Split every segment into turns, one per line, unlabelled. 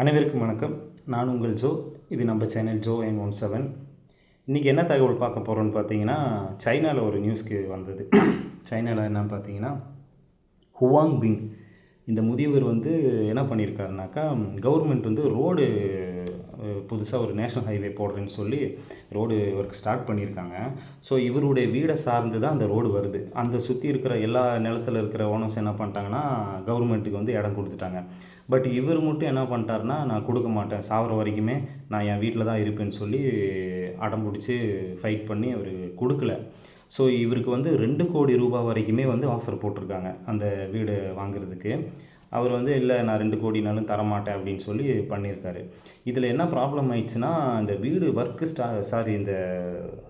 அனைவருக்கும் வணக்கம். நான் உங்கள் ஜோ. இது நம்ம channel Jo N one seven. இன்றைக்கி என்ன தகவல் பார்க்க போகிறோன்னு பார்த்தீங்கன்னா சைனாவில் ஒரு நியூஸ்க்கு வந்தது. சைனாவில் என்னன்னு பார்த்தீங்கன்னா ஹுவாங் பிங் இந்த முதியவர் வந்து என்ன பண்ணியிருக்காருனாக்கா கவர்மெண்ட் வந்து ரோடு புதுசாக ஒரு நேஷ்னல் ஹைவே போடுறேன்னு சொல்லி ரோடு ஒர்க் ஸ்டார்ட் பண்ணியிருக்காங்க ஸோ இவருடைய வீடை சார்ந்து தான் அந்த ரோடு வருது. அந்த சுற்றி இருக்கிற எல்லா நிலத்தில் இருக்கிற ஓனர்ஸ் என்ன பண்ணிட்டாங்கன்னா கவர்மெண்ட்டுக்கு வந்து இடம் கொடுத்துட்டாங்க. பட் இவர் மட்டும் என்ன பண்ணிட்டாருன்னா நான் கொடுக்க மாட்டேன். சாவர வரைக்குமே நான் என் வீட்டில் தான் இருப்பேன்னு சொல்லி அடம் பிடிச்சி ஃபைட் பண்ணி அவர் கொடுக்கல. ஸோ இவருக்கு வந்து ரெண்டு கோடி ரூபாய் வரைக்குமே வந்து ஆஃபர் போட்டிருக்காங்க அந்த வீடு வாங்குறதுக்கு. அவர் வந்து இல்லை நான் ரெண்டு கோடினாலும் தரமாட்டேன் அப்படின்னு சொல்லி பண்ணியிருக்காரு. இதில் என்ன ப்ராப்ளம் ஆயிடுச்சுன்னா இந்த வீடு ஒர்க்கு ஸ்டா சாரி இந்த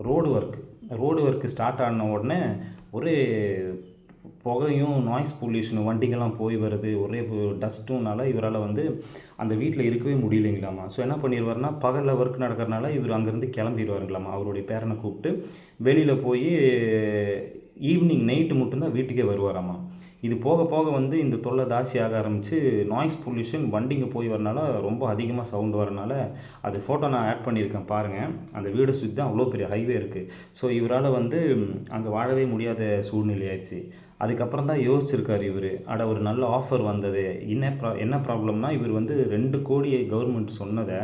road work road work start ஆன உடனே ஒரே புகையும் நாய்ஸ் பொல்யூஷனும் வண்டிகள்லாம் போய் வருது ஒரே டஸ்ட்டும்னால இவரால் வந்து அந்த வீட்டில் இருக்கவே முடியலைங்களாமா? ஸோ என்ன பண்ணிடுவார்னா பகலில் ஒர்க் நடக்கிறனால இவர் அங்கேருந்து கிளம்பிடுவாருங்களாமா அவருடைய பேரனை கூப்பிட்டு வெளியில் போய் ஈவினிங் நைட்டு மட்டும்தான் வீட்டுக்கே வருவாராமா? இது போக போக வந்து இந்த தொல்லை தாசி ஆக ஆரம்பித்து நாய்ஸ் பொல்யூஷன் வண்டிங்க போய் வரனால ரொம்ப அதிகமாக சவுண்டு வரனால அது ஃபோட்டோ நான் ஆட் பண்ணியிருக்கேன் பாருங்கள் அந்த வீடை சுற்றி தான் அவ்வளோ பெரிய ஹைவே இருக்குது ஸோ இவரால் வந்து அங்கே வாழவே முடியாத சூழ்நிலை ஆயிடுச்சு. அதுக்கப்புறம் தான் யோசிச்சிருக்காரு இவர். அட ஒரு நல்ல ஆஃபர் வந்தது. என்ன ப்ரா என்ன ப்ராப்ளம்னா இவர் வந்து ரெண்டு கோடி கவர்மெண்ட் சொன்னதை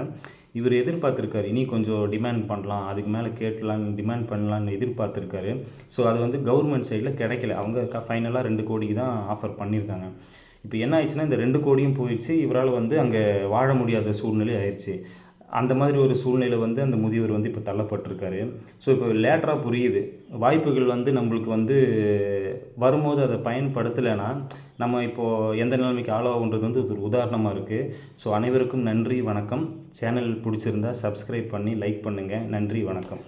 இவர் எதிர்பார்த்துருக்காரு இனி கொஞ்சம் டிமாண்ட் பண்ணலாம் அதுக்கு மேலே கேட்கலாம் டிமாண்ட் பண்ணலான்னு எதிர்பார்த்துருக்காரு. ஸோ அது வந்து கவர்மெண்ட் சைடில் கிடைக்கல. அவங்க ஃபைனலாக ரெண்டு கோடிக்கு தான் ஆஃபர் பண்ணியிருக்காங்க. இப்போ என்ன ஆயிடுச்சுன்னா இந்த ரெண்டு கோடியும் போயிடுச்சு. இவரால் வந்து அங்கே வாழ முடியாத சூழ்நிலை ஆயிடுச்சு. அந்த மாதிரி ஒரு சூழ்நிலை வந்து அந்த முதியவர் வந்து இப்போ தள்ளப்பட்டிருக்காரு. ஸோ இப்போ லேட்டராக புரியுது. வாய்ப்புகள் வந்து நம்மளுக்கு வந்து வரும்போது அதை பயன்படுத்தலைன்னா நம்ம இப்போது எந்த நிலைமைக்கு ஆளாகுன்றது வந்து ஒரு உதாரணமாக இருக்குது ஸோ அனைவருக்கும் நன்றி வணக்கம். சேனல் பிடிச்சிருந்தா சப்ஸ்கிரைப் பண்ணி லைக் பண்ணுங்கள் நன்றி வணக்கம்.